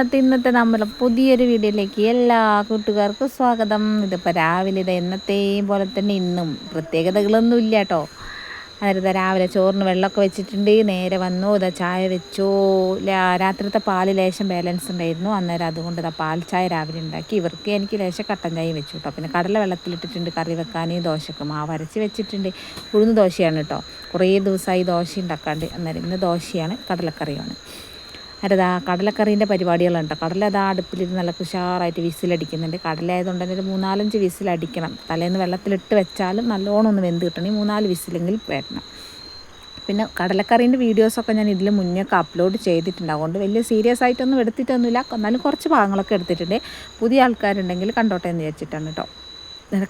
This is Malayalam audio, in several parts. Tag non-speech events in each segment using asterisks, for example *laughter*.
അന്നത്തെ ഇന്നത്തെ നമ്മൾ പുതിയൊരു വീഡിയോയിലേക്ക് എല്ലാ കൂട്ടുകാർക്കും സ്വാഗതം. ഇതിപ്പോൾ രാവിലെ ഇത് എന്നത്തെയും പോലെ തന്നെ ഇന്നും പ്രത്യേകതകളൊന്നും ഇല്ല കേട്ടോ. അതായത് രാവിലെ ചോറിന് വെള്ളമൊക്കെ വെച്ചിട്ടുണ്ട്. നേരെ വന്നു ഇതാ ചായ വെച്ചു. രാത്രിത്തെ പാൽ ലേശം ബാലൻസ് ഉണ്ടായിരുന്നു. അന്നേരം അതുകൊണ്ട് ഇതാ പാൽ ചായ രാവിലെ ഉണ്ടാക്കി. ഇവർക്ക് എനിക്ക് ലേശം കട്ടൻ ചായയും വെച്ചു കേട്ടോ. പിന്നെ കടല വെള്ളത്തിലിട്ടിട്ടുണ്ട്. കറി വെക്കാൻ ദോശക്ക് മാവ് അരച്ച് വെച്ചിട്ടുണ്ട്. ഉഴുന്ന് ദോശയാണ് കേട്ടോ. കുറേ ദിവസമായി ദോശ ഉണ്ടാക്കാണ്ട്. അന്നേരം ഇന്ന് ദോശയാണ് കടലക്കറിയാണ് അരതാ കടലക്കറീന്റെ പരിപാടികളുണ്ട്. കടല അതാ അടുപ്പിലിരുന്ന് നല്ല ഉഷാറായിട്ട് വിസിലടിക്കുന്നുണ്ട്. കടല ആയതുകൊണ്ട് തന്നെ ഒരു മൂന്നാലഞ്ച് വിസിലടിക്കണം. തലേന്ന് വെള്ളത്തിലിട്ട് വെച്ചാലും നല്ലോണം ഒന്ന് വെന്ത് കിട്ടണം. ഈ മൂന്നാൽ വിസിലെങ്കിൽ വരണം. പിന്നെ കടലക്കറീന്റെ വീഡിയോസൊക്കെ ഞാൻ ഇതിൽ മുന്നേക്ക് അപ്ലോഡ് ചെയ്തിട്ടുണ്ട്. അതുകൊണ്ട് വലിയ സീരിയസ് ആയിട്ടൊന്നും എടുത്തിട്ടൊന്നുമില്ല. എന്നാലും കുറച്ച് ഭാഗങ്ങളൊക്കെ എടുത്തിട്ടുണ്ട്. പുതിയ ആൾക്കാരുണ്ടെങ്കിൽ കണ്ടോട്ടെ എന്ന് വെച്ചിട്ടാണ് കേട്ടോ.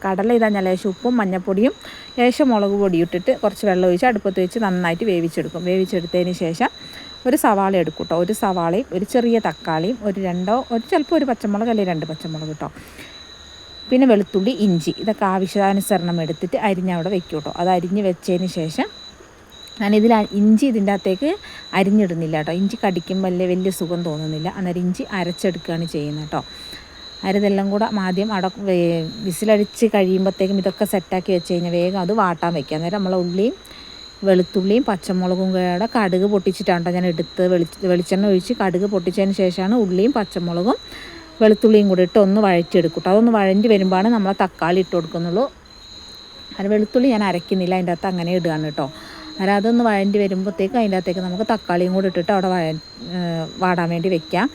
കടല ഇതാ ഞാൻ ലേശം ഉപ്പും മഞ്ഞപ്പൊടിയും ലേശം മുളക് പൊടി ഇട്ടിട്ട് കുറച്ച് വെള്ളം ഒഴിച്ച് അടുപ്പത്ത് വെച്ച് നന്നായിട്ട് വേവിച്ചെടുക്കും. വേവിച്ചെടുത്തതിന് ശേഷം ഒരു സവാള എടുക്കും കേട്ടോ ഒരു സവാളയും ഒരു ചെറിയ തക്കാളിയും ഒരു രണ്ടോ ഒരു ചിലപ്പോൾ ഒരു പച്ചമുളക് അല്ലെങ്കിൽ രണ്ട് പച്ചമുളക് കേട്ടോ പിന്നെ വെളുത്തുള്ളി ഇഞ്ചി ഇതൊക്കെ ആവശ്യാനുസരണം എടുത്തിട്ട് അരിഞ്ഞ് അവിടെ വെക്കും കേട്ടോ അത് അരിഞ്ഞ് വെച്ചതിന് ശേഷം ഞാനിതിൽ ഇഞ്ചി ഇതിന്റെ അകത്തേക്ക് അരിഞ്ഞിടുന്നില്ല കേട്ടോ ഇഞ്ചി കടിക്കുമ്പോൾ വലിയ വലിയ സുഖം തോന്നുന്നില്ല. അന്നേരം ഇഞ്ചി അരച്ചെടുക്കുകയാണ് ചെയ്യുന്നത് കേട്ടോ അരതെല്ലാം കൂടെ ആദ്യം അട വിസിലടിച്ച് കഴിയുമ്പോഴത്തേക്കും ഇതൊക്കെ സെറ്റാക്കി വെച്ച് കഴിഞ്ഞാൽ വേഗം അത് വാട്ടാൻ വെക്കുക. അന്നേരം നമ്മളെ ഉള്ളിയും വെളുത്തുള്ളിയും പച്ചമുളകും കൂടെ കടുക് പൊട്ടിച്ചിട്ടാണ് ട്ടോ ഞാൻ എടുത്ത് വെളി വെളിച്ചെണ്ണ ഒഴിച്ച് കടുക് പൊട്ടിച്ചതിന് ശേഷമാണ് ഉള്ളിയും പച്ചമുളകും വെളുത്തുള്ളിയും കൂടി ഇട്ട് ഒന്ന് വഴറ്റിയെടുക്കും. അതൊന്ന് വഴഞ്ഞ് വരുമ്പോഴാണ് നമ്മൾ തക്കാളി ഇട്ട് കൊടുക്കുന്നുള്ളൂ. അത് വെളുത്തുള്ളി ഞാൻ അരയ്ക്കുന്നില്ല അതിന്റെ അകത്ത് അങ്ങനെ ഇടുകയാണ് കേട്ടോ. അന്നേരം അതൊന്ന് വഴണ്ടി വരുമ്പോഴത്തേക്ക് അതിന്റെ അകത്തേക്ക് നമുക്ക് തക്കാളിയും കൂടി ഇട്ടിട്ട് അവിടെ വഴ വാടാൻ വേണ്ടി വെക്കാം.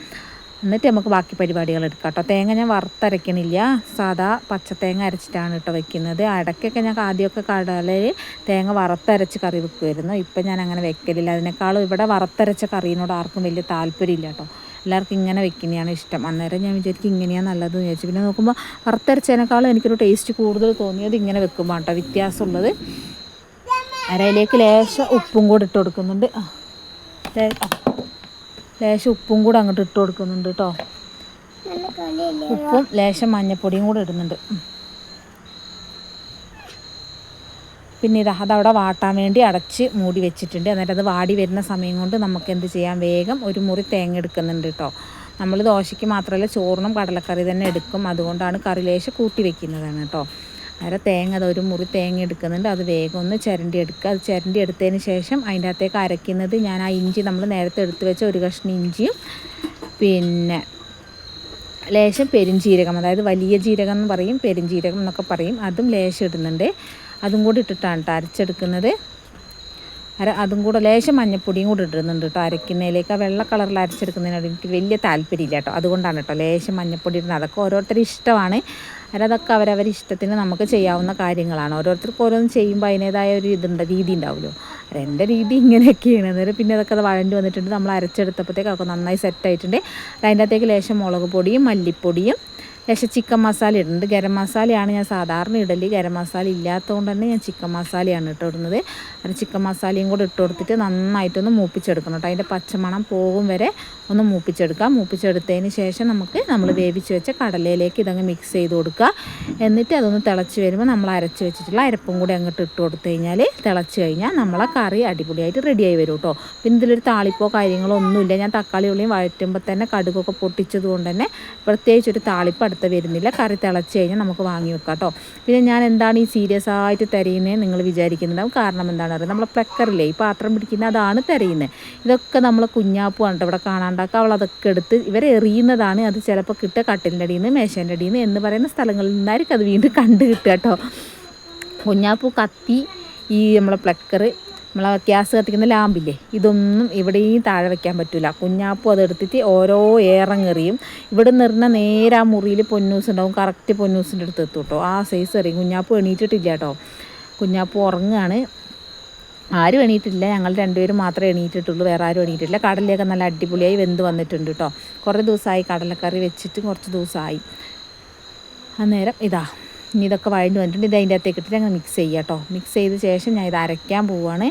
എന്നിട്ട് നമുക്ക് ബാക്കി പരിപാടികൾ എടുക്കാം കേട്ടോ. തേങ്ങ ഞാൻ വറുത്തരയ്ക്കണില്ല. സാധാ പച്ചത്തേങ്ങ അരച്ചിട്ടാണ് കേട്ടോ വെക്കുന്നത്. അടയ്ക്കൊക്കെ ഞാൻ ആദ്യമൊക്കെ കടലിൽ തേങ്ങ വറുത്തരച്ച് കറി വെക്കുമായിരുന്നു ഇപ്പം ഞാൻ അങ്ങനെ വെക്കലില്ല. അതിനേക്കാളും ഇവിടെ വറുത്തരച്ച കറീനോട് ആർക്കും വലിയ താല്പര്യമില്ല കേട്ടോ. എല്ലാവർക്കും ഇങ്ങനെ വെക്കുന്നതാണ് ഇഷ്ടം. അന്നേരം ഞാൻ വിചാരിക്കും ഇങ്ങനെയാണ് നല്ലതെന്ന് വിചാരിച്ചു. പിന്നെ നോക്കുമ്പോൾ വറുത്തരച്ചതിനേക്കാളും എനിക്കൊരു ടേസ്റ്റ് കൂടുതൽ തോന്നിയത് ഇങ്ങനെ വെക്കുമ്പോൾ കേട്ടോ. വ്യത്യാസമുള്ളത്. അരയിലേക്ക് ലേശം ഉപ്പും കൂടി ഇട്ട് കൊടുക്കുന്നുണ്ട്. ലേശം ഉപ്പും കൂടെ അങ്ങോട്ട് ഇട്ട് കൊടുക്കുന്നുണ്ട് കേട്ടോ ഉപ്പും ലേശം മഞ്ഞപ്പൊടിയും കൂടെ ഇടുന്നുണ്ട്. പിന്നെ ഇത് അതവിടെ വാട്ടാൻ വേണ്ടി അടച്ച് മൂടി വെച്ചിട്ടുണ്ട്. എന്നിട്ട് അത് വാടി വരുന്ന സമയം കൊണ്ട് നമുക്ക് എന്ത് ചെയ്യാം? വേഗം ഒരു മുറി തേങ്ങ എടുക്കുന്നുണ്ട് കേട്ടോ നമ്മൾ ദോശയ്ക്ക് മാത്രമല്ല ചോറിനും കടലക്കറി തന്നെ എടുക്കും. അതുകൊണ്ടാണ് കറി ലേശം കൂട്ടി വെക്കുന്നതാണ് കേട്ടോ അര തേങ്ങ അത് ഒരു മുറി തേങ്ങ എടുക്കുന്നുണ്ട്. അത് വേഗം ഒന്ന് ചിരണ്ടി എടുക്കുക. അത് ചിരണ്ടി എടുത്തതിന് ശേഷം അതിന്റെ അകത്തേക്ക് അരയ്ക്കുന്നത് ഞാൻ ആ ഇഞ്ചി നമ്മൾ നേരത്തെ എടുത്ത് വെച്ച ഒരു കഷ്ണം ഇഞ്ചിയും പിന്നെ ലേശം പെരുംജീരകം അതായത് വലിയ ജീരകം എന്ന് പറയും പെരുംജീരകം എന്നൊക്കെ പറയും. അതും ലേശം ഇടുന്നുണ്ട്. അതും കൂടി ഇട്ടിട്ടാണ് കേട്ടോ അരച്ചെടുക്കുന്നത്. അര അതും കൂടെ ലേശം മഞ്ഞപ്പൊടിയും കൂടി ഇടുന്നുണ്ട് കേട്ടോ അരയ്ക്കുന്നതിലേക്ക്. ആ വെള്ള കളറിൽ അരച്ചെടുക്കുന്നതിനോട് എനിക്ക് വലിയ താല്പര്യമില്ല കേട്ടോ അതുകൊണ്ടാണ് കേട്ടോ ലേശം മഞ്ഞപ്പൊടി ഇടുന്നത്. അതൊക്കെ ഓരോരുത്തരും ഇഷ്ടമാണ്. അല്ല അതൊക്കെ അവരവരുടെ ഇഷ്ടത്തിന് നമുക്ക് ചെയ്യാവുന്ന കാര്യങ്ങളാണ്. ഓരോരുത്തർക്കും ഓരോന്നും ചെയ്യുമ്പോൾ അതിന്റേതായ ഒരു ഇതുണ്ട് രീതി ഉണ്ടാവുമല്ലോ. എന്റെ രീതി ഇങ്ങനെയൊക്കെയാണ്. അന്നേരം പിന്നെ അതൊക്കെ അത് വഴണ്ടി വന്നിട്ടുണ്ട്. നമ്മൾ അരച്ചെടുത്തപ്പോഴത്തേക്ക് അതൊക്കെ നന്നായി സെറ്റായിട്ടുണ്ട് അതിന്റെ അകത്തേക്ക് ലേശം മുളക് പൊടിയും മല്ലിപ്പൊടിയും ലേശം ചിക്കൻ മസാല ഇടുന്നുണ്ട്. ഗരം മസാലയാണ് ഞാൻ സാധാരണ ഇടൽ. ഗരം മസാല ഇല്ലാത്തതുകൊണ്ട് തന്നെ ഞാൻ ചിക്കൻ മസാലയാണ് ഇട്ട് ഇടുന്നത് അത് ചിക്കൻ മസാലയും കൂടെ ഇട്ട് കൊടുത്തിട്ട് നന്നായിട്ടൊന്ന് മൂപ്പിച്ചെടുക്കണം കേട്ടോ. അതിന്റെ പച്ചമണം പോകും വരെ ഒന്ന് മൂപ്പിച്ചെടുക്കാം. മൂപ്പിച്ചെടുത്തതിന് ശേഷം നമുക്ക് നമ്മൾ വേവിച്ച് വെച്ച കടലയിലേക്ക് ഇതങ്ങ് മിക്സ് ചെയ്ത് കൊടുക്കുക. എന്നിട്ട് അതൊന്ന് തിളച്ച് വരുമ്പോൾ നമ്മൾ അരച്ച് വെച്ചിട്ടുള്ള അരപ്പും കൂടി അങ്ങോട്ട് ഇട്ട് കൊടുത്തു കഴിഞ്ഞാൽ തിളച്ച് കഴിഞ്ഞാൽ നമ്മളെ കറി അടിപൊളിയായിട്ട് റെഡിയായി വരും കേട്ടോ. പിന്നെ ഇതിലൊരു താളിപ്പോ കാര്യങ്ങളോ ഒന്നുമില്ല. ഞാൻ തക്കാളി ഉള്ളിയും വഴറ്റുമ്പോൾ തന്നെ കടുകൊക്കെ പൊട്ടിച്ചത് കൊണ്ട് തന്നെ പ്രത്യേകിച്ച് ഒരു താളിപ്പ് അടുത്ത് വരുന്നില്ല. കറി തിളച്ച് കഴിഞ്ഞാൽ നമുക്ക് വാങ്ങി വെക്കാം കേട്ടോ പിന്നെ ഞാൻ എന്താണ് ഈ സീരിയസ് ആയിട്ട് തിരയുന്നത് നിങ്ങൾ വിചാരിക്കുന്നുണ്ടാവും. കാരണം എന്താണ് അറിയുക നമ്മളെ പ്ലക്കറില്ലേ ഈ പാത്രം പിടിക്കുന്ന അതാണ് തിരയുന്നത് ഇതൊക്കെ നമ്മൾ കുഞ്ഞാപ്പുമാണ് കേട്ടോ ഇവിടെ കാണാണ്ടാക്കുക അവൾ അതൊക്കെ എടുത്ത് ഇവരെ എറിയുന്നതാണ്. അത് ചിലപ്പോൾ കിട്ടുക കട്ടിലിന്റെ അടിയിൽ നിന്ന് മേശേന്റെ അടിയിൽ നിന്ന് എന്ന് പറയുന്ന സ്ഥലങ്ങളിൽ നിന്നായിരിക്കും അത് വീണ്ടും കണ്ട് കിട്ടുക കേട്ടോ കുഞ്ഞാപ്പൂ കത്തി ഈ നമ്മളെ പ്ലക്കർ നമ്മളെ ഗ്യാസ് കത്തിക്കുന്ന ലാമ്പില്ലേ? ഇതൊന്നും ഇവിടെയും താഴെ വെക്കാൻ പറ്റില്ല കുഞ്ഞാപ്പും അതെടുത്തിട്ട് ഓരോ ഏറങ്ങെറിയും ഇവിടെ നിറഞ്ഞ നേരെ ആ മുറിയിൽ പൊന്നൂസ് ഉണ്ടാവും. കറക്റ്റ് പൊന്നൂസിന്റെ അടുത്ത് എത്തും കേട്ടോ. ആ സൈസ് എറിയും കുഞ്ഞാപ്പ് എണീറ്റിട്ടില്ല കേട്ടോ. കുഞ്ഞാപ്പ് ഉറങ്ങുകയാണ് ആരും എണീറ്റില്ല ഞങ്ങൾ രണ്ടുപേരും മാത്രമേ എണീറ്റിട്ടുള്ളൂ. വേറെ ആരും എണീറ്റിട്ടില്ല. കടലയൊക്കെ നല്ല അടിപൊളിയായി വെന്ത് വന്നിട്ടുണ്ട് കേട്ടോ. കുറേ ദിവസമായി കടലക്കറി വെച്ചിട്ട് കുറച്ച് ദിവസമായി. അന്നേരം ഇതാ. ഇനി ഇതൊക്കെ വഴണ്ട് വന്നിട്ടുണ്ട്. ഇത് അതിന്റെ അകത്തേക്ക് ഇട്ടിട്ട് ഞങ്ങൾ മിക്സ് ചെയ്യുക കേട്ടോ മിക്സ് ചെയ്ത ശേഷം ഞാൻ ഇത് അരയ്ക്കാൻ പോവുകയാണ്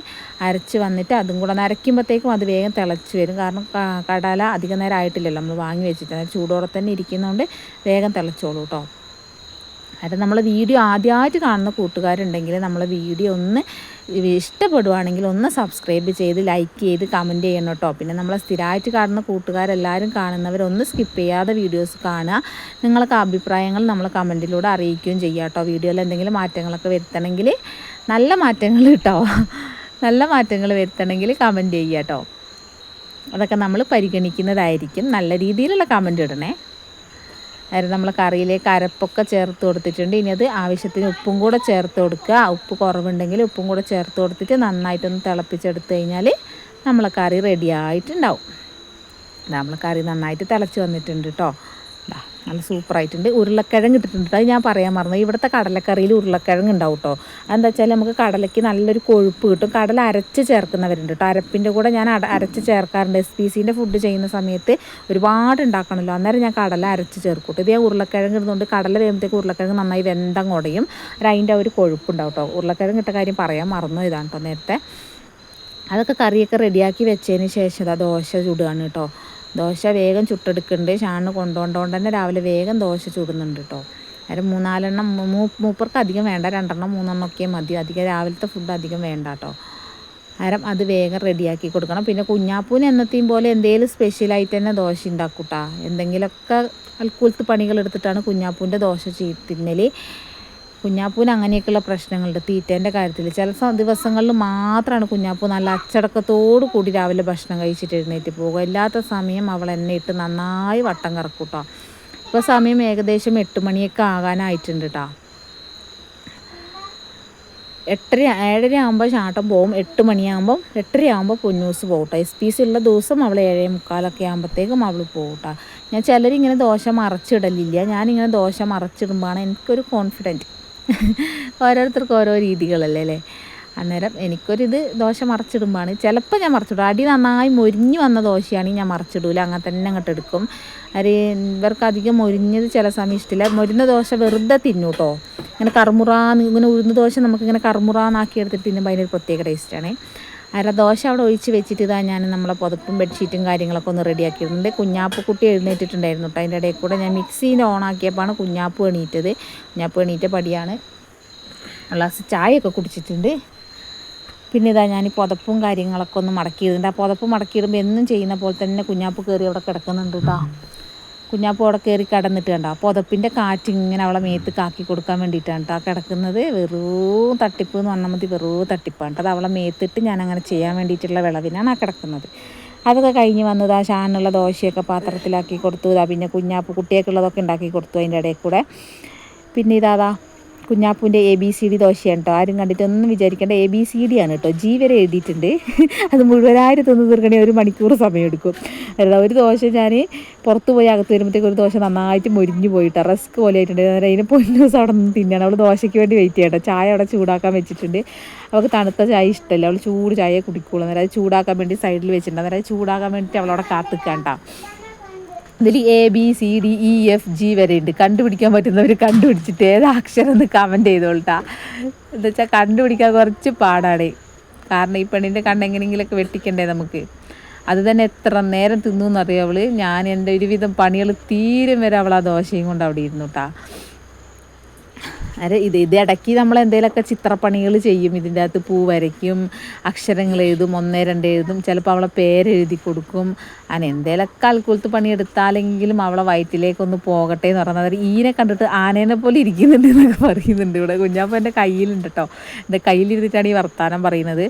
അരച്ച് വന്നിട്ട് അതും കൂടെ അരയ്ക്കുമ്പോഴത്തേക്കും അത് വേഗം തിളച്ച് വരും. കാരണം കടല അധികം നേരം ആയിട്ടില്ലല്ലോ. നമ്മൾ വാങ്ങി വെച്ചിട്ട്. ചൂടോടെ തന്നെ ഇരിക്കുന്നതുകൊണ്ട് വേഗം തിളച്ചോളൂ കേട്ടോ അത് നമ്മൾ വീഡിയോ ആദ്യമായിട്ട് കാണുന്ന കൂട്ടുകാരുണ്ടെങ്കിൽ നമ്മൾ വീഡിയോ ഒന്ന് ഇഷ്ടപ്പെടുവാണെങ്കിൽ ഒന്ന് സബ്സ്ക്രൈബ് ചെയ്ത് ലൈക്ക് ചെയ്ത് കമന്റ് ചെയ്യണം കേട്ടോ. പിന്നെ നമ്മളെ സ്ഥിരമായിട്ട് കാണുന്ന കൂട്ടുകാരെല്ലാവരും കാണുന്നവരൊന്ന് സ്കിപ്പ് ചെയ്യാതെ വീഡിയോസ് കാണുക. നിങ്ങളൊക്കെ അഭിപ്രായങ്ങൾ നമ്മൾ കമന്റിലൂടെ അറിയിക്കുകയും ചെയ്യുക കേട്ടോ. വീഡിയോയിൽ എന്തെങ്കിലും മാറ്റങ്ങളൊക്കെ വരുത്തണമെങ്കിൽ നല്ല മാറ്റങ്ങൾ കേട്ടോ. നല്ല മാറ്റങ്ങൾ വരുത്തണമെങ്കിൽ കമന്റ് ചെയ്യുക കേട്ടോ. അതൊക്കെ നമ്മൾ പരിഗണിക്കുന്നതായിരിക്കും. നല്ല രീതിയിലുള്ള കമന്റ് ഇടണേ. അതായത് നമ്മൾ കറിയിലേക്ക് അരപ്പൊക്കെ ചേർത്ത് കൊടുത്തിട്ടുണ്ട്. ഇനി അത് ആവശ്യത്തിന് ഉപ്പും കൂടെ ചേർത്ത് കൊടുക്കുക. ഉപ്പ് കുറവുണ്ടെങ്കിൽ ഉപ്പും കൂടെ ചേർത്ത് കൊടുത്തിട്ട് നന്നായിട്ടൊന്ന് തിളപ്പിച്ചെടുത്ത് കഴിഞ്ഞാൽ നമ്മളെ കറി റെഡി ആയിട്ടുണ്ടാവും. നമ്മൾ കറി നന്നായിട്ട് തിളച്ച് വന്നിട്ടുണ്ട് കേട്ടോ നല്ല സൂപ്പറായിട്ടുണ്ട്. ഉരുളക്കിഴങ്ങ് ഇട്ടിട്ടുണ്ട് അത് ഞാൻ പറയാൻ മറന്നു. ഇവിടുത്തെ കടലക്കറിയിൽ ഉരുളക്കിഴങ്ങ് ഉണ്ടാവും കേട്ടോ. അതെന്താ വെച്ചാൽ നമുക്ക് കടലയ്ക്ക് നല്ലൊരു കൊഴുപ്പ് കിട്ടും. കടല അരച്ച് ചേർക്കുന്നവരുണ്ട് കേട്ടോ. അരപ്പിന്റെ കൂടെ ഞാൻ അരച്ച് ചേർക്കാറുണ്ട്. എസ് പി സിന്റെ ഫുഡ് ചെയ്യുന്ന സമയത്ത് ഒരുപാട് ഉണ്ടാക്കണമല്ലോ. അന്നേരം ഞാൻ കടല അരച്ച് ചേർക്കും ഇത് ഉരുളക്കിഴങ്ങ് ഇടുന്നുണ്ട് കടല വേകുമ്പോഴത്തേക്ക് ഉരുളക്കിഴങ്ങ് നന്നായി വെന്തം കുടയും അതിന്റെ ഒരു കൊഴുപ്പുണ്ടാവും കേട്ടോ. ഉരുളക്കിഴങ്ങ് ഇട്ട കാര്യം പറയാൻ മറന്നു ഇതാണ് കേട്ടോ നേരത്തെ. അതൊക്കെ കറിയൊക്കെ റെഡിയാക്കി വെച്ചതിന് ശേഷം അതാ ദോശ ചുടുകയാണ് കേട്ടോ. ദോശ വേഗം ചുട്ടെടുക്കുന്നുണ്ട്. ഷാണ് കൊണ്ടുകൊണ്ടുകൊണ്ട് തന്നെ രാവിലെ വേഗം ദോശ ചുടുന്നുണ്ട് കേട്ടോ. അന്നേരം മൂന്നാലെണ്ണം മൂപ്പർക്ക് അധികം വേണ്ട. രണ്ടെണ്ണം മൂന്നെണ്ണം ഒക്കെ മതി. അധികം രാവിലത്തെ ഫുഡ് അധികം വേണ്ട കേട്ടോ. അരം അത് വേഗം റെഡിയാക്കി കൊടുക്കണം. പിന്നെ കുഞ്ഞാപ്പൂന് എന്നത്തെയും പോലെ എന്തെങ്കിലും സ്പെഷ്യലായിട്ട് തന്നെ ദോശ ഉണ്ടാക്കൂട്ടാ എന്തെങ്കിലുമൊക്കെ അൽക്കൂലത്ത് പണികൾ എടുത്തിട്ടാണ് കുഞ്ഞാപ്പൂന്റെ ദോശ തിന്നൽ കുഞ്ഞാപ്പൂന് അങ്ങനെയൊക്കെയുള്ള പ്രശ്നങ്ങളുണ്ട്. തീറ്റേന്റെ കാര്യത്തിൽ ചില ദിവസങ്ങളിൽ മാത്രമാണ് കുഞ്ഞാപ്പൂ നല്ല അച്ചടക്കത്തോടു കൂടി രാവിലെ ഭക്ഷണം കഴിച്ചിട്ട് എഴുന്നേറ്റ് പോകുക. അല്ലാത്ത സമയം അവൾ എന്നെ ഇട്ട് നന്നായി വട്ടം കറക്കൂട്ടോ ഇപ്പോൾ സമയം ഏകദേശം എട്ട് മണിയൊക്കെ ആകാനായിട്ടുണ്ട് കേട്ടോ എട്ടര ഏഴര ആകുമ്പോൾ ചാട്ടം പോവും. എട്ട് മണിയാകുമ്പോൾ എട്ടര ആകുമ്പോൾ പൊന്നൂസ് പോകട്ടെ എസ് പി സി ഉള്ള ദിവസം അവൾ ഏഴേ മുക്കാലൊക്കെ ആകുമ്പോഴത്തേക്കും അവൾ പോകട്ടെ ഞാൻ ചിലരിങ്ങനെ ദോശ മറച്ചിടലില്ല. ഞാനിങ്ങനെ ദോശ മറച്ചിടുമ്പോഴാണ് എനിക്കൊരു കോൺഫിഡന്റ് ഓരോരുത്തർക്കും ഓരോ രീതികളല്ലേ അല്ലേ? അന്നേരം എനിക്കൊരിത് ദോശ മറച്ചിടുമ്പോഴാണ്. ചിലപ്പോൾ ഞാൻ മറച്ചിടും. അടി നന്നായി മൊരിഞ്ഞ് വന്ന ദോശയാണെങ്കിൽ ഞാൻ മറച്ചിടൂല. അങ്ങനെ തന്നെ അങ്ങോട്ട് എടുക്കും. അത് ഇവർക്ക് അധികം മൊരിഞ്ഞത് ചില സമയം ഇഷ്ടമില്ല. മൊരിഞ്ഞ ദോശ വെറുതെ തിന്നു കേട്ടോ. ഇങ്ങനെ കറുമുറാന്ന് ഇങ്ങനെ ഉഴുന്ന ദോശ നമുക്കിങ്ങനെ കറുമുറാന്നാക്കി എടുത്തിട്ട് തിന്നുമ്പോൾ അതിനൊരു പ്രത്യേക ടേസ്റ്റാണ് അര ദോശ അവിടെ ഒഴിച്ച് വെച്ചിട്ട് ഇതാ ഞാൻ നമ്മളെ പുതപ്പും ബെഡ്ഷീറ്റും കാര്യങ്ങളൊക്കെ ഒന്ന് റെഡിയാക്കിയിട്ടുണ്ട്. കുഞ്ഞാപ്പ് കുട്ടി എഴുന്നേറ്റിട്ടുണ്ടായിരുന്നു കേട്ടോ അതിന്റെ ഇടയിൽ കൂടെ ഞാൻ മിക്സീന്റെ ഓണാക്കിയപ്പോഴാണ് കുഞ്ഞാപ്പ് എണീറ്റത്. കുഞ്ഞാപ്പ് എണീറ്റ പടിയാണ്. ഗ്ലാസ് ചായയൊക്കെ കുടിച്ചിട്ടുണ്ട്. പിന്നെ ഇതാ ഞാൻ പുതപ്പും കാര്യങ്ങളൊക്കെ ഒന്ന് മടക്കിയിടുന്നുണ്ട് ആ പുതപ്പ് മടക്കിയിടുമ്പോൾ എന്നും ചെയ്യുന്ന പോലെ തന്നെ കുഞ്ഞാപ്പ് കയറി അവിടെ കിടക്കുന്നുണ്ട് കേട്ടോ കുഞ്ഞാപ്പ് അവിടെ കയറി കിടന്നിട്ട് കണ്ടോ? പുതപ്പിന്റെ കാറ്റ് ഇങ്ങനെ അവളെ മേത്ത് കാക്കി കൊടുക്കാൻ വേണ്ടിയിട്ടാണ് കേട്ടോ കിടക്കുന്നത്. വെറും തട്ടിപ്പ് എന്ന് പറഞ്ഞാൽ മതി വെറും തട്ടിപ്പാണ് അത് അവളെ മേത്തിട്ട് ഞാൻ അങ്ങനെ ചെയ്യാൻ വേണ്ടിയിട്ടുള്ള വിളവിനാണ് ആ കിടക്കുന്നത്. അതൊക്കെ കഴിഞ്ഞ് വന്നത് ആ ഷാനുള്ള ദോശയൊക്കെ പാത്രത്തിലാക്കി കൊടുത്തു. ഇതാ പിന്നെ കുഞ്ഞാപ്പ് കുട്ടിയൊക്കെ ഉള്ളതൊക്കെ ഉണ്ടാക്കി കൊടുത്തു അതിന്റെ ഇടയിൽ കൂടെ. പിന്നെ ഇതാ കുഞ്ഞാപ്പൂന്റെ എ ബി സി ഡി ദോശയാണ് കേട്ടോ ആരും കണ്ടിട്ടൊന്നും വിചാരിക്കേണ്ട എ ബി സി ഡി ആണ് കേട്ടോ ജി വരെ എഴുതിയിട്ടുണ്ട്. *laughs* അത് മുഴുവനായിട്ട് തിന്ന് തീർക്കണേ ഒരു മണിക്കൂർ സമയമെടുക്കും. അല്ല ഒരു ദോശ ഞാൻ പുറത്ത് പോയി അകത്ത് വരുമ്പോഴത്തേക്ക് ഒരു ദോശ നന്നായിട്ട് മൊരിഞ്ഞു പോയിട്ട്. റിസ്ക് പോലെ ആയിട്ടുണ്ട്. അതിന് പൊന്നു ദിവസം അവിടെ നിന്ന് തിന്നണം. അവൾ ദോശയ്ക്ക് വേണ്ടി വെയിറ്റ് ചെയ്യട്ടെ ചായ അവിടെ ചൂടാക്കാൻ വെച്ചിട്ടുണ്ട്. അവൾക്ക് തണുത്ത ചായ ഇഷ്ടമല്ല. അവൾ ചൂട് ചായ കുടിക്കുള്ളൂ. അന്നേരം അത് ചൂടാക്കാൻ വേണ്ടി സൈഡിൽ വെച്ചിട്ടുണ്ട്. അന്നേരം ചൂടാക്കാൻ വേണ്ടിയിട്ട് അവളവിടെ കാത്തിക്കാണ്ട ഇതിൽ A B C D E F G വരെ ഉണ്ട്. കണ്ടുപിടിക്കാൻ പറ്റുന്നവർ കണ്ടുപിടിച്ചിട്ട് ഏത് അക്ഷരം എന്ന് കമന്റ് ചെയ്തോളട്ടാ. എന്താ വെച്ചാൽ കണ്ടുപിടിക്കാൻ കുറച്ച് പാടാണ്. കാരണം ഈ പെണ്ണിന്റെ കണ്ണെങ്ങനെങ്കിലൊക്കെ വെട്ടിക്കണ്ടേ നമുക്ക്. അത് തന്നെ എത്ര നേരം തിന്നു എന്നറിയാം ഞാൻ എന്റെ ഒരുവിധം പണികൾ തീരും വരെ അവൾ ആ ദോശയും കൊണ്ട് അവിടെ ഇരുന്നു കേട്ടാ അരെ ഇത് ഇത് ഇടയ്ക്ക് നമ്മൾ എന്തെങ്കിലുമൊക്കെ ചിത്രപ്പണികൾ ചെയ്യും. ഇതിന്റെ അകത്ത് പൂ വരയ്ക്കും അക്ഷരങ്ങൾ എഴുതും ഒന്നേ രണ്ട് എഴുതും. ചിലപ്പോൾ അവളെ പേരെഴുതി കൊടുക്കും. അങ്ങനെ എന്തെങ്കിലുമൊക്കെ അൽക്കുലത്ത് പണിയെടുത്താലെങ്കിലും അവളെ വയറ്റിലേക്കൊന്ന് പോകട്ടെ എന്ന് പറഞ്ഞാൽ ഈനെ കണ്ടിട്ട് ആനേനെ പോലെ ഇരിക്കുന്നുണ്ട് എന്നൊക്കെ പറയുന്നുണ്ട് ഇവിടെ. കുഞ്ഞാപ്പന്റെ കയ്യിലുണ്ട് കേട്ടോ എന്റെ കയ്യിലിരുന്നിട്ടാണ് ഈ വർത്തമാനം പറയുന്നത്.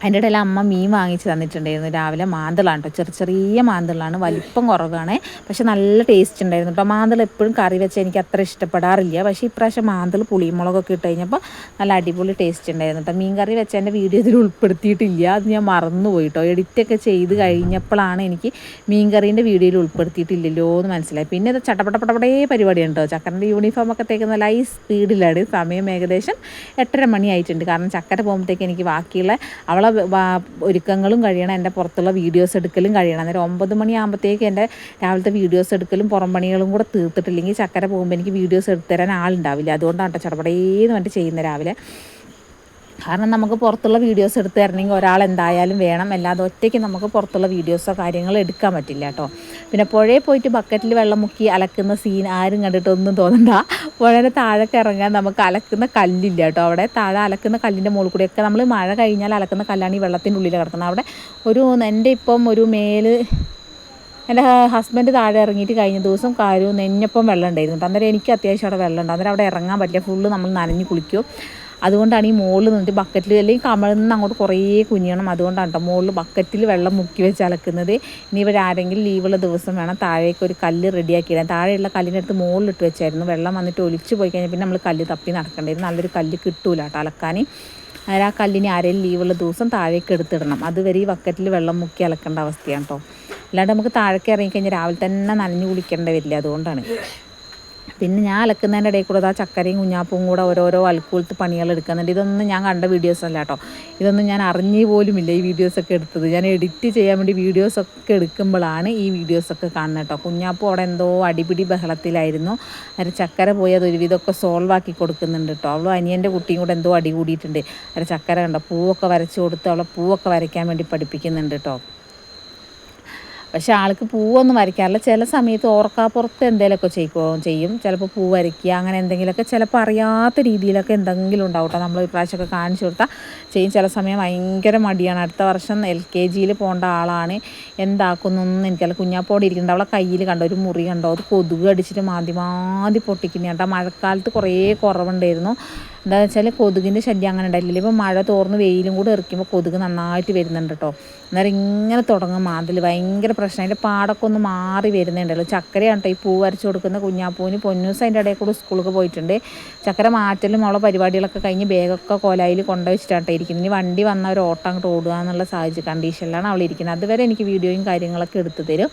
അതിന്റെ ഇടയിൽ അമ്മ മീൻ വാങ്ങിച്ച് തന്നിട്ടുണ്ടായിരുന്നു. രാവിലെ മാന്തളാണ് കേട്ടോ ചെറിയ ചെറിയ മാന്തളാണ്. വലിപ്പം കുറവാണ്. പക്ഷെ നല്ല ടേസ്റ്റ് ഉണ്ടായിരുന്നു കേട്ടോ മാന്തൾ എപ്പോഴും കറി വെച്ചാൽ എനിക്ക് അത്ര ഇഷ്ടപ്പെടാറില്ല. പക്ഷേ ഇപ്രാവശ്യം മാന്തൾ പുളിമുളകൊക്കെ ഇട്ട് കഴിഞ്ഞപ്പോൾ നല്ല അടിപൊളി ടേസ്റ്റ് ഉണ്ടായിരുന്നു കേട്ടോ മീൻ കറി വെച്ച എന്റെ വീഡിയോ ഇതിൽ ഉൾപ്പെടുത്തിയിട്ടില്ല. അത് ഞാൻ മറന്നുപോയി കേട്ടോ എഡിറ്റൊക്കെ ചെയ്ത് കഴിഞ്ഞപ്പോഴാണ് എനിക്ക് മീൻ കറീന്റെ വീഡിയോയിൽ ഉൾപ്പെടുത്തിയിട്ടില്ലല്ലോ എന്ന് മനസ്സിലായി. പിന്നെ ഇത് ചട്ടപ്പട്ടപ്പടപടേ പരിപാടിയാണ് കേട്ടോ ചക്കറിന്റെ യൂണിഫോം ഒക്കെ തേക്കുന്ന ലൈ സ്പീഡിലാണ് സമയം ഏകദേശം എട്ടര മണി ആയിട്ടുണ്ട്. കാരണം ചക്കര പോകുമ്പോഴത്തേക്ക് എനിക്ക് ബാക്കിയുള്ള അവളെ ഒരുക്കങ്ങളും കഴിയണം. എന്റെ പുറത്തുള്ള വീഡിയോസ് എടുക്കലും കഴിയണം. അന്നേരം ഒമ്പത് മണിയാകുമ്പോഴത്തേക്ക് എന്റെ രാവിലത്തെ വീഡിയോസ് എടുക്കലും പുറം പണികളും കൂടെ തീർത്തിട്ടില്ലെങ്കിൽ ചക്കര പോകുമ്പോൾ എനിക്ക് വീഡിയോസ് എടുത്തു തരാൻ ആളുണ്ടാവില്ല. അതുകൊണ്ടാണ് കേട്ടോ ചടപടേന്ന് പറഞ്ഞിട്ട് ചെയ്യുന്നത് രാവിലെ. കാരണം നമുക്ക് പുറത്തുള്ള വീഡിയോസ് എടുത്ത് തരണമെങ്കിൽ ഒരാൾ എന്തായാലും വേണം. അല്ലാതെ ഒറ്റയ്ക്ക് നമുക്ക് പുറത്തുള്ള വീഡിയോസോ കാര്യങ്ങളോ എടുക്കാൻ പറ്റില്ല കേട്ടോ. പിന്നെ പുഴയിൽ പോയിട്ട് ബക്കറ്റിൽ വെള്ളം മുക്കി അലക്കുന്ന സീൻ ആരും കണ്ടിട്ടൊന്നും തോന്നണ്ട. പുഴയുടെ താഴേക്ക് ഇറങ്ങാൻ നമുക്ക് അലക്കുന്ന കല്ലില്ല കേട്ടോ. അവിടെ താഴെ അലക്കുന്ന കല്ലിന്റെ മുകളിൽ കൂടിയൊക്കെ നമ്മൾ മഴ കഴിഞ്ഞാൽ അലക്കുന്ന കല്ലാണ് ഈ വെള്ളത്തിന്റെ ഉള്ളിൽ കിടക്കുന്നത്. അവിടെ ഒരു എന്റെ ഇപ്പം ഒരു മേൽ എന്റെ ഹസ്ബൻഡ് താഴെ ഇറങ്ങിയിട്ട് കഴിഞ്ഞ ദിവസം കാര്യവും നെഞ്ഞപ്പം വെള്ളം ഉണ്ടായിരുന്നു അന്നേരം എനിക്ക് അത്യാവശ്യം അവിടെ വെള്ളം ഉണ്ട്. അന്നേരം അവിടെ ഇറങ്ങാൻ പറ്റില്ല. ഫുള്ള് നമ്മൾ നനഞ്ഞ് കുളിക്കും. അതുകൊണ്ടാണ് ഈ മുകളിൽ നിന്നിട്ട് ബക്കറ്റിൽ അല്ലെങ്കിൽ കമഴ്ന്ന് അങ്ങോട്ട് കുറേ കുഞ്ഞണം അതുകൊണ്ടാണ് കേട്ടോ മുകളിൽ ബക്കറ്റിൽ വെള്ളം മുക്കി വെച്ച് അലക്കുന്നത്. ഇനി ഇവർ ആരെങ്കിലും ലീവുള്ള ദിവസം വേണം താഴേക്ക് ഒരു കല്ല് റെഡിയാക്കി ഇടാൻ താഴെയുള്ള കല്ലിനടുത്ത് മുകളിലിട്ട് വെച്ചായിരുന്നു. വെള്ളം വന്നിട്ട് ഒലിച്ചു പോയി കഴിഞ്ഞാൽ പിന്നെ നമ്മൾ കല്ല് തപ്പി നടക്കേണ്ടിയിരുന്നു. നല്ലൊരു കല്ല് കിട്ടൂല കേട്ടോ അലക്കാൻ അതായത് ആ കല്ലിന് ആരെങ്കിലും ലീവുള്ള ദിവസം താഴേക്ക് എടുത്തിടണം. അതുവരെ ഈ ബക്കറ്റിൽ വെള്ളം മുക്കി അലക്കേണ്ട അവസ്ഥയാണ് കേട്ടോ അല്ലാണ്ട് നമുക്ക് താഴേക്ക് ഇറങ്ങിക്കഴിഞ്ഞാൽ രാവിലെ തന്നെ നനഞ്ഞു കുളിക്കേണ്ടി വരില്ല. അതുകൊണ്ടാണ്. പിന്നെ ഞാൻ അലക്കുന്നതിന്റെ ഇടയിൽ കൂടെ ആ ചക്കരയും കുഞ്ഞാപ്പും കൂടെ ഓരോരോ അൽക്കൂലത്ത് പണികൾ എടുക്കുന്നുണ്ട്. ഇതൊന്നും ഞാൻ കണ്ട വീഡിയോസ് അല്ല കേട്ടോ ഇതൊന്നും ഞാൻ അറിഞ്ഞു പോലുമില്ല ഈ വീഡിയോസൊക്കെ എടുത്തത്. ഞാൻ എഡിറ്റ് ചെയ്യാൻ വേണ്ടി വീഡിയോസൊക്കെ എടുക്കുമ്പോഴാണ് ഈ വീഡിയോസൊക്കെ കാണുന്നത് കേട്ടോ കുഞ്ഞാപ്പും അവിടെ എന്തോ അടിപിടി ബഹളത്തിലായിരുന്നു. അര ചക്കര പോയി അത് ഒരുവിധമൊക്കെ സോൾവ് ആക്കി കൊടുക്കുന്നുണ്ട് കേട്ടോ അവളും അനിയന്റെ കുട്ടിയും കൂടെ എന്തോ അടി കൂടിയിട്ടുണ്ട് അര ചക്കര കണ്ടോ? പൂവൊക്കെ വരച്ച് കൊടുത്ത് അവളെ പൂവൊക്കെ വരയ്ക്കാൻ വേണ്ടി പഠിപ്പിക്കുന്നുണ്ട് കേട്ടോ പക്ഷെ ആൾക്ക് പൂവൊന്നും വരയ്ക്കാറില്ല. ചില സമയത്ത് ഓർക്കാപ്പുറത്ത് എന്തെങ്കിലുമൊക്കെ ചെയ്യും ചെയ്യും. ചിലപ്പോൾ പൂ വരയ്ക്കുക അങ്ങനെ എന്തെങ്കിലുമൊക്കെ ചിലപ്പോൾ അറിയാത്ത രീതിയിലൊക്കെ എന്തെങ്കിലും ഉണ്ടാവും കേട്ടോ നമ്മൾ ഒരു പ്രാവശ്യമൊക്കെ കാണിച്ചു കൊടുത്താൽ ചെയ്യും. ചില സമയം ഭയങ്കര മടിയാണ്. അടുത്ത വർഷം എൽ കെ ജിയിൽ പോകേണ്ട ആളാണ്. എന്താക്കുന്നൊന്നും എനിക്കല്ല കുഞ്ഞാപ്പോടെ ഇരിക്കുന്നുണ്ട്. അവളെ കയ്യിൽ കണ്ടോ? ഒരു മുറി കണ്ടോ? അത് കൊതുക് അടിച്ചിട്ട് മാന്തി മാന്തി പൊട്ടിക്കുന്ന. കേട്ടോ മഴക്കാലത്ത് കുറേ കുറവുണ്ടായിരുന്നു. എന്താണെന്ന് വെച്ചാൽ കൊതുകിന്റെ ശല്യം അങ്ങനെ ഉണ്ടായിട്ടില്ല. ഇപ്പോൾ മഴ തോർന്ന് വെയിലും കൂടെ എറിക്കുമ്പോൾ കൊതുക് നന്നായിട്ട് വരുന്നുണ്ട് കേട്ടോ അന്നേരം ഇങ്ങനെ തുടങ്ങും മാതിൽ ഭയങ്കര പ്രശ്നം. അതിന്റെ പാടൊക്കെ ഒന്ന് മാറി വരുന്നുണ്ടല്ലോ. ചക്കരയാണ് കേട്ടോ ഈ പൂ വരച്ച് കൊടുക്കുന്ന കുഞ്ഞാപ്പൂവിന് പൊന്നൂസ് അതിന്റെ ഇടയിൽ കൂടെ സ്കൂളിൽ പോയിട്ടുണ്ട്. ചക്കര മാറ്റലും ഉള്ള പരിപാടികളൊക്കെ കഴിഞ്ഞ് ബാഗൊക്കെ കോലായിൽ കൊണ്ടുവച്ചിട്ടാണ് ഇരിക്കുന്നത്. ഇനി വണ്ടി വന്ന ഒരു ഓട്ടം അങ്ങോട്ട് ഓടുക എന്നുള്ള സാഹചര്യ കണ്ടീഷനിലാണ് അവൾ ഇരിക്കുന്നത്. അതുവരെ എനിക്ക് വീഡിയോയും കാര്യങ്ങളൊക്കെ എടുത്തു തരും.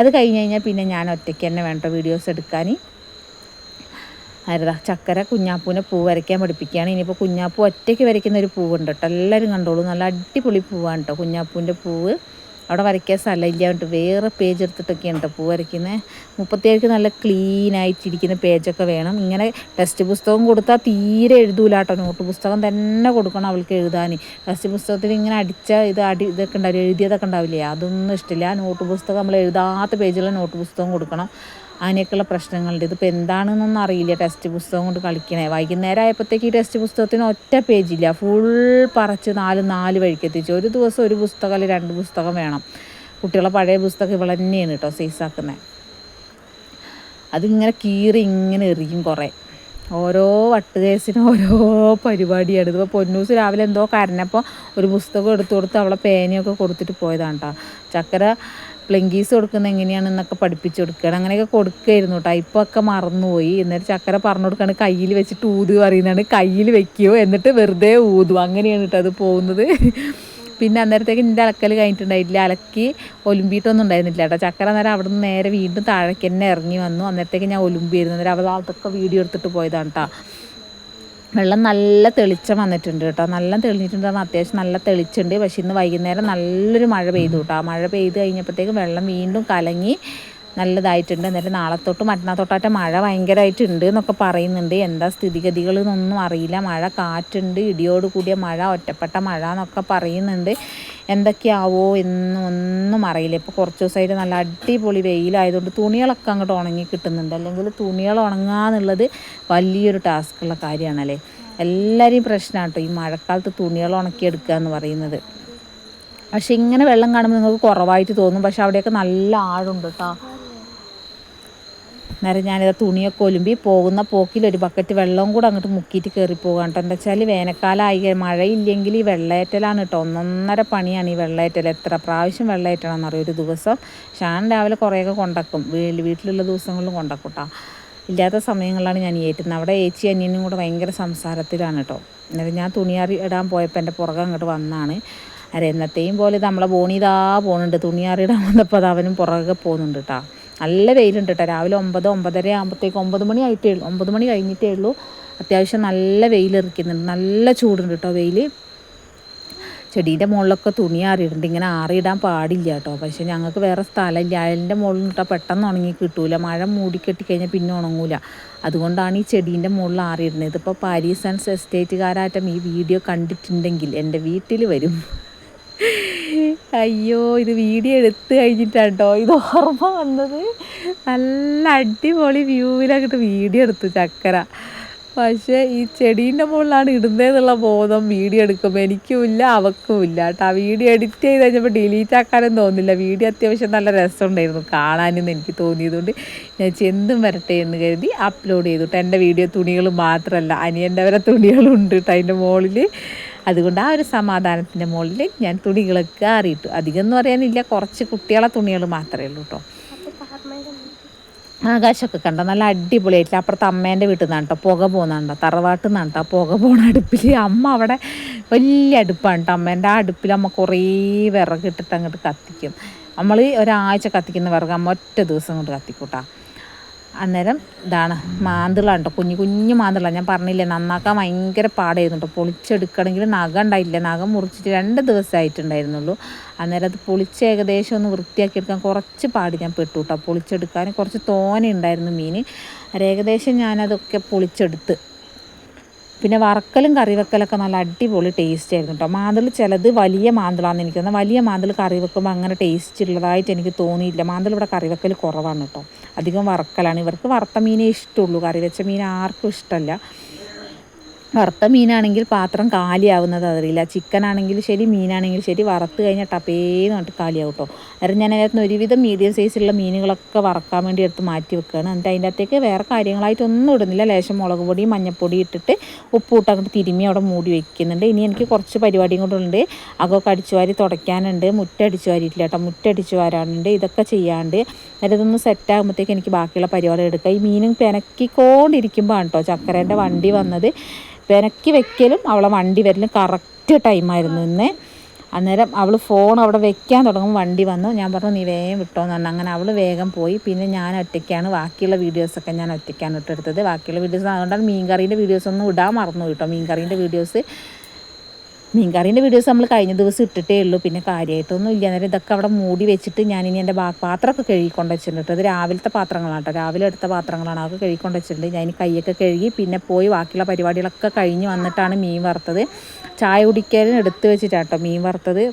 അത് കഴിഞ്ഞ് കഴിഞ്ഞാൽ പിന്നെ ഞാൻ ഒറ്റയ്ക്ക് തന്നെ വേണ്ട വീഡിയോസ് എടുക്കാൻ. ആരതാ ചക്കര കുഞ്ഞാപ്പൂവിനെ പൂ വരയ്ക്കാൻ പഠിപ്പിക്കുകയാണ്. ഇനിയിപ്പോൾ കുഞ്ഞാപ്പൂ ഒറ്റയ്ക്ക് വരയ്ക്കുന്ന ഒരു പൂവുണ്ട് കേട്ടോ. എല്ലാവരും കണ്ടോളൂ. നല്ല അടിപൊളി പൂവാണ് കേട്ടോ കുഞ്ഞാപ്പൂവിന്റെ പൂവ്. അവിടെ വരയ്ക്കാൻ സ്ഥലമില്ല കേട്ടോ വേറെ പേജ് എടുത്തിട്ടൊക്കെയാണ് കേട്ടോ പൂ വരയ്ക്കുന്നത്. മുപ്പത്തിയേഴ് നല്ല ക്ലീൻ ആയിട്ടിരിക്കുന്ന പേജൊക്കെ വേണം. ഇങ്ങനെ ടെക്സ്റ്റ് പുസ്തകം കൊടുത്താൽ തീരെ എഴുതൂല കേട്ടോ. നോട്ട് പുസ്തകം തന്നെ കൊടുക്കണം അവൾക്ക് എഴുതാൻ. ടെക്സ്റ്റ് പുസ്തകത്തിൽ ഇങ്ങനെ അടിച്ച ഇത് അടി ഇതൊക്കെ ഉണ്ടാവില്ല എഴുതിയതൊക്കെ ഉണ്ടാവില്ലേ? അതൊന്നും ഇഷ്ടമില്ല. നോട്ട് പുസ്തകം നമ്മൾ എഴുതാത്ത പേജിലുള്ള നോട്ട് പുസ്തകം കൊടുക്കണം. അങ്ങനെയൊക്കെയുള്ള പ്രശ്നങ്ങളുണ്ട്. ഇതിപ്പോൾ എന്താണെന്നൊന്നും അറിയില്ല. ടെക്സ്റ്റ് പുസ്തകം കൊണ്ട് കളിക്കണേ. വൈകുന്നേരം ആയപ്പോഴത്തേക്ക് ഈ ടെക്സ്റ്റ് പുസ്തകത്തിന് ഒറ്റ പേജില്ല. ഫുൾ പറച്ച് നാല് നാല് വഴിക്ക് എത്തിച്ചു. ഒരു ദിവസം ഒരു പുസ്തകം അല്ലെങ്കിൽ രണ്ട് പുസ്തകം വേണം. കുട്ടികളെ പഴയ പുസ്തകം ഇവിടെ തന്നെയാണ് കേട്ടോ സൈസാക്കുന്നത് അതിങ്ങനെ കീറി ഇങ്ങനെ എറിയും കുറേ. ഓരോ വട്ട് കേസിനും ഓരോ പരിപാടിയാണ്. ഇതിപ്പോൾ പൊന്നൂസ് രാവിലെ എന്തോ കരഞ്ഞപ്പോൾ ഒരു പുസ്തകം എടുത്തു കൊടുത്ത് അവളെ പേനയൊക്കെ കൊടുത്തിട്ട് പോയതാണ് കേട്ടോ ചക്കര പ്ലെങ്കീസ് കൊടുക്കുന്നത് എങ്ങനെയാണെന്നൊക്കെ പഠിപ്പിച്ചു കൊടുക്കുകയാണ്. അങ്ങനെയൊക്കെ ഇപ്പോൾ ഒക്കെ മറന്നുപോയി. എന്നിട്ട് ചക്കര പറഞ്ഞു കൊടുക്കുകയാണ് കയ്യിൽ വെച്ചിട്ട് ഊത് പറയുന്നതാണ്. കയ്യിൽ വെക്കുകയോ എന്നിട്ട് വെറുതെ ഊതു അങ്ങനെയാണ് കേട്ടോ അത് പോകുന്നത്. പിന്നെ അന്നേരത്തേക്ക് എന്റെ അലക്കൽ കഴിഞ്ഞിട്ടുണ്ടായിട്ടില്ല. അലക്കി ഒലുമ്പിയിട്ടൊന്നും ഉണ്ടായിരുന്നില്ല കേട്ടോ. ചക്കര നേരം അവിടെ നിന്ന് നേരെ വീണ്ടും താഴേക്ക് തന്നെ ഇറങ്ങി വന്നു. അന്നേരത്തേക്ക് ഞാൻ ഒലുമ്പിയിരുന്നു അന്നേരം അവിടെ വീഡിയോ എടുത്തിട്ട് പോയതാണ് കേട്ടോ. വെള്ളം നല്ല തെളിച്ചം വന്നിട്ടുണ്ട് കേട്ടോ. നല്ല തെളിഞ്ഞിട്ടുണ്ട്. അത്യാവശ്യം നല്ല തെളിച്ചുണ്ട്. പക്ഷെ ഇന്ന് വൈകുന്നേരം നല്ലൊരു മഴ പെയ്തു കേട്ടോ. മഴ പെയ്ത് കഴിഞ്ഞപ്പോഴത്തേക്കും വെള്ളം വീണ്ടും കലങ്ങി നല്ലതായിട്ടുണ്ട്. എന്നിട്ട് നാളെ തൊട്ട് മറ്റന്നാൾ തൊട്ടായിട്ട് മഴ ഭയങ്കരമായിട്ടുണ്ട് എന്നൊക്കെ പറയുന്നുണ്ട്. എന്താ സ്ഥിതിഗതികൾ എന്നൊന്നും അറിയില്ല. മഴ കാറ്റുണ്ട് ഇടിയോട് കൂടിയ മഴ ഒറ്റപ്പെട്ട മഴ എന്നൊക്കെ പറയുന്നുണ്ട്. എന്തൊക്കെയാവോ എന്നും ഒന്നും അറിയില്ല. ഇപ്പോൾ കുറച്ച് ദിവസമായിട്ട് നല്ല അടിപൊളി വെയിലായതുകൊണ്ട് തുണികളൊക്കെ അങ്ങോട്ട് ഉണങ്ങി കിട്ടുന്നുണ്ട്. അല്ലെങ്കിൽ തുണികൾ ഉണങ്ങുക എന്നുള്ളത് വലിയൊരു ടാസ്ക്കുള്ള കാര്യമാണല്ലേ? എല്ലാവരെയും പ്രശ്നമാണ് കേട്ടോ ഈ മഴക്കാലത്ത് തുണികൾ ഉണക്കിയെടുക്കുക എന്ന് പറയുന്നത്. പക്ഷെ ഇങ്ങനെ വെള്ളം കാണുമ്പോൾ നിങ്ങൾക്ക് കുറവായിട്ട് തോന്നും. പക്ഷെ അവിടെയൊക്കെ നല്ല ആഴുണ്ട് കേട്ടോ അന്നേരം ഞാനിത് തുണിയൊക്കെ ഒലുമ്പി പോകുന്ന പോക്കിൽ ഒരു ബക്കറ്റ് വെള്ളവും കൂടെ അങ്ങോട്ട് മുക്കിയിട്ട് കയറി പോകാം കേട്ടോ. എന്താ വെച്ചാൽ വേനൽക്കാലമായി മഴയില്ലെങ്കിൽ ഈ വെള്ളയേറ്റലാണ് കേട്ടോ. ഒന്നൊന്നര പണിയാണ് ഈ വെള്ളയേറ്റൽ. എത്ര പ്രാവശ്യം വെള്ളയേറ്റണമെന്ന് അറിയാം? ഒരു ദിവസം. ഷാൻ രാവിലെ കുറേയൊക്കെ കൊണ്ടാക്കും. വീട്ടിലുള്ള ദിവസങ്ങളിലും കൊണ്ടാക്കും കേട്ടോ. ഇല്ലാത്ത സമയങ്ങളിലാണ് ഞാൻ ഏറ്റുന്നത്. അവിടെ ഏച്ചി അനിയനും കൂടെ ഭയങ്കര സംസാരത്തിലാണ് കേട്ടോ. അന്നേരം ഞാൻ തുണിയാറി ഇടാൻ പോയപ്പോൾ എന്റെ പുറകെ അങ്ങോട്ട് വന്നാണ്. അരെ എന്നത്തെയും പോലെ നമ്മളെ ബോണിതാ പോകുന്നുണ്ട് തുണിയാറിയിടാൻ വന്നപ്പോൾ അത് അവനും പുറകെ പോകുന്നുണ്ട് കേട്ടോ. നല്ല വെയിലുണ്ട് കേട്ടോ രാവിലെ ഒമ്പത് ഒമ്പതര ആകുമ്പോഴത്തേക്ക് ഒമ്പത് മണി ആയിട്ടേ ഉള്ളൂ ഒമ്പത് മണി കഴിഞ്ഞിട്ടേ ഉള്ളൂ അത്യാവശ്യം നല്ല വെയിലിറിക്കുന്നുണ്ട് നല്ല ചൂടുണ്ട് കേട്ടോ വെയിൽ ചെടീന്റെ മുകളിലൊക്കെ തുണി ആറിയിടുന്നുണ്ട് ഇങ്ങനെ ആറിയിടാൻ പാടില്ല കേട്ടോ പക്ഷേ ഞങ്ങൾക്ക് വേറെ സ്ഥലമില്ല. അയലിന്റെ മുകളിൽ നിന്നിട്ടാൽ പെട്ടെന്ന് ഉണങ്ങി കിട്ടൂല. മഴ മൂടിക്കെട്ടി കഴിഞ്ഞാൽ പിന്നെ ഉണങ്ങൂല. അതുകൊണ്ടാണ് ഈ ചെടീന്റെ മുകളിൽ ആറിയിടുന്നത്. ഇതിപ്പോൾ പാരീസ് ആൻഡ് എസ്റ്റേറ്റുകാരായിട്ടും ഈ വീഡിയോ കണ്ടിട്ടുണ്ടെങ്കിൽ എന്റെ വീട്ടിൽ വരും. അയ്യോ ഇത് വീഡിയോ എടുത്ത് കഴിഞ്ഞിട്ടാണ് കേട്ടോ ഇത് ഓർമ്മ വന്നത്. നല്ല അടിപൊളി വ്യൂവിലങ്ങോട്ട് വീഡിയോ എടുത്തു ചക്കര. പക്ഷേ ഈ ചെടീന്റെ മുകളിലാണ് ഇടുന്നതെന്നുള്ള ബോധം വീഡിയോ എടുക്കുമ്പോൾ എനിക്കുമില്ല അവക്കുമില്ല കേട്ടോ ആ വീഡിയോ എഡിറ്റ് ചെയ്ത് കഴിഞ്ഞപ്പോൾ ഡിലീറ്റ് ആക്കാനും തോന്നില്ല. വീഡിയോ അത്യാവശ്യം നല്ല രസമുണ്ടായിരുന്നു കാണാനെന്ന് എനിക്ക് തോന്നിയതുകൊണ്ട് ഞാൻ ചെന്തും വരട്ടെ എന്ന് കരുതി അപ്ലോഡ് ചെയ്തു കേട്ടോ എന്റെ വീഡിയോ തുണികൾ മാത്രമല്ല അനിയന്റെ വരെ തുണികളുണ്ട് കേട്ടോ അതിന്റെ മുകളിൽ അതുകൊണ്ട് ആ ഒരു സമാധാനത്തിന്റെ മുകളിൽ ഞാൻ തുണികളൊക്കെ അറിയിട്ടു. അധികം എന്ന് പറയാനില്ല കുറച്ച് കുട്ടികളെ തുണികൾ മാത്രമേ ഉള്ളൂ കേട്ടോ ആകാശമൊക്കെ കണ്ടോ? നല്ല അടിപൊളിയായിട്ട് അപ്പുറത്ത് അമ്മേന്റെ വീട്ടിൽ നിന്നാണ് കേട്ടോ പുക പോകുന്നുണ്ടോ തറവാട്ടിൽ നിന്നാണ് കേട്ടോ പുക പോണ അടുപ്പിൽ അമ്മ അവിടെ വലിയ അടുപ്പാണ് കേട്ടോ അമ്മേന്റെ ആ അടുപ്പിൽ അമ്മ കുറേ വിറകിട്ടിട്ട് അങ്ങോട്ട് കത്തിക്കും. നമ്മൾ ഒരാഴ്ച കത്തിക്കുന്ന വിറക് അമ്മ ഒറ്റ ദിവസം കൊണ്ട് കത്തിക്കൂട്ടാ അന്നേരം ഇതാണ് മാന്തിളാണ് കേട്ടോ കുഞ്ഞു കുഞ്ഞു മാന്തിളാണ് ഞാൻ പറഞ്ഞില്ലേ നന്നാക്കാൻ ഭയങ്കര പാടായിരുന്നു കേട്ടോ പൊളിച്ചെടുക്കണമെങ്കിൽ നഖം ഉണ്ടായില്ല നഖം മുറിച്ചിട്ട് രണ്ട് ദിവസമായിട്ടുണ്ടായിരുന്നുള്ളൂ. അന്നേരം അത് പൊളിച്ച് ഏകദേശം ഒന്ന് വൃത്തിയാക്കി എടുക്കാൻ കുറച്ച് പാട് ഞാൻ പെട്ടു കേട്ടോ പൊളിച്ചെടുക്കാൻ കുറച്ച് തോനെ ഉണ്ടായിരുന്നു മീൻ. ഏകദേശം ഞാനതൊക്കെ പൊളിച്ചെടുത്ത് പിന്നെ വറക്കലും കറി വെക്കലൊക്കെ നല്ല അടിപൊളി ടേസ്റ്റ് ആയിരുന്നു കേട്ടോ മാന്തൽ ചിലത് വലിയ മാന്തളാന്ന് എനിക്ക് തോന്നുന്നത് വലിയ മാന്തൽ കറി വെക്കുമ്പോൾ അങ്ങനെ ടേസ്റ്റ് ഉള്ളതായിട്ട് എനിക്ക് തോന്നിയില്ല. മാന്തൽ ഇവിടെ കറി വെക്കൽ കുറവാണ് കേട്ടോ അധികം വറക്കലാണ്. ഇവർക്ക് വറുത്ത മീനേ ഇഷ്ടമുള്ളൂ കറി വെച്ച മീൻ ആർക്കും ഇഷ്ടമല്ല വറുത്ത മീനാണെങ്കിൽ പാത്രം കാലിയാവുന്നത് അറിയില്ല ചിക്കൻ ആണെങ്കിൽ ശരി മീനാണെങ്കിലും ശരി. വറുത്ത് കഴിഞ്ഞാൽ ടപ്പേന്ന് പറഞ്ഞിട്ട് കാലിയാവും കേട്ടോ അന്നേരം ഞാൻ അതിനകത്ത് ഒരുവിധം മീഡിയം സൈസിലുള്ള മീനുകളൊക്കെ വറക്കാൻ വേണ്ടി എടുത്ത് മാറ്റി വെക്കുകയാണ് എന്നിട്ട് അതിന്റെ അകത്തേക്ക് വേറെ കാര്യങ്ങളായിട്ടൊന്നും ഇടുന്നില്ല. ലേശം മുളക് പൊടി മഞ്ഞൾപ്പൊടി ഇട്ടിട്ട് ഉപ്പൂട്ട് അങ്ങോട്ട് തിരുമ്മി അവിടെ മൂടി വെക്കുന്നുണ്ട്. ഇനി എനിക്ക് കുറച്ച് പരിപാടിയും കൂടെ അകൊക്കെ അടിച്ചു വാരി തുടയ്ക്കാനുണ്ട്. മുറ്റടിച്ചു വാരിയിട്ടില്ല കേട്ടോ മുറ്റടിച്ചു വാരാനുണ്ട്. ഇതൊക്കെ ചെയ്യാണ്ട് എന്നിട്ട് ഇതൊന്ന് സെറ്റാകുമ്പോഴത്തേക്ക് എനിക്ക് ബാക്കിയുള്ള പരിപാടി എടുക്കാം. ഈ മീനും പെനക്കിക്കൊണ്ടിരിക്കുമ്പോൾ കേട്ടോ ചക്കരേന്റെ വണ്ടി വന്നത്. പെനക്കി വെക്കലും അവളെ വണ്ടി വരലും കറക്റ്റ് ടൈമായിരുന്നു ഇന്ന്. അന്നേരം അവൾ ഫോൺ അവിടെ വെക്കാൻ തുടങ്ങും വണ്ടി വന്നു. ഞാൻ പറഞ്ഞു നീ വേഗം വിട്ടോന്ന് പറഞ്ഞു. അങ്ങനെ അവൾ വേഗം പോയി. പിന്നെ ഞാൻ ഒറ്റയ്ക്കാണ്. ബാക്കിയുള്ള വീഡിയോസൊക്കെ ഞാൻ ഒറ്റയ്ക്കാണ് ഇട്ടെടുത്തത് ബാക്കിയുള്ള വീഡിയോസ് അതുകൊണ്ടാണ് മീൻകറീന്റെ വീഡിയോസൊന്നും ഇടാൻ മറന്നു കേട്ടോ. മീൻകറീന്റെ വീഡിയോസ് മീൻകറീന്റെ വീഡിയോസ് നമ്മൾ കഴിഞ്ഞ ദിവസം ഇട്ടിട്ടേ ഉള്ളൂ. പിന്നെ കാര്യമായിട്ടൊന്നും ഇല്ല. അന്നേരം ഇതൊക്കെ അവിടെ മൂടി വെച്ചിട്ട് ഞാനിനി എന്റെ ബാ പാത്രമൊക്കെ കഴുകിക്കൊണ്ട് വെച്ചിട്ടുണ്ട്. അത് രാവിലത്തെ പാത്രങ്ങളാണ് കേട്ടോ. രാവിലെ എടുത്ത പാത്രങ്ങളാണ്. അതൊക്കെ കഴുകിക്കൊണ്ട് വെച്ചിട്ടുണ്ട്. ഞാൻ കൈയൊക്കെ കഴുകി പിന്നെ പോയി ബാക്കിയുള്ള പരിപാടികളൊക്കെ കഴിഞ്ഞ് വന്നിട്ടാണ് മീൻ വറുത്തത്. ചായ കുടിക്കാനും എടുത്ത് വെച്ചിട്ടാട്ടോ മീൻ വറുത്തത്.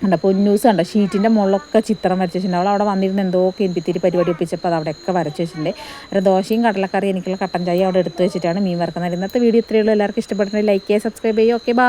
കണ്ടോ പൊന്നൂസ് കണ്ടോ? ഷീറ്റിന്റെ മുകളിലൊക്കെ ചിത്രം വരച്ച് വെച്ചിട്ടുണ്ട് അവൾ അവിടെ വന്നിരുന്ന് എന്തോ കെമ്പിത്തിരി പരിപാടി ഒപ്പിച്ചപ്പോൾ അത് അവിടെയൊക്കെ വരച്ച് വെച്ചിട്ടുണ്ട്. ഒരു ദോശയും കടലക്കറി എനിക്കുള്ള കട്ടൻ ചായ അവിടെ എടുത്ത് വെച്ചിട്ടാണ് മീൻ വറുക്കുന്നത്. ഇന്നത്തെ വീഡിയോ ഇത്രയേ ഉള്ളൂ. എല്ലാവർക്കും ഇഷ്ടപ്പെട്ടിട്ടുണ്ടെങ്കിൽ ലൈക്ക് ചെയ്യുക സബ്സ്ക്രൈബ് ചെയ്യുക. ഓക്കെ ബാ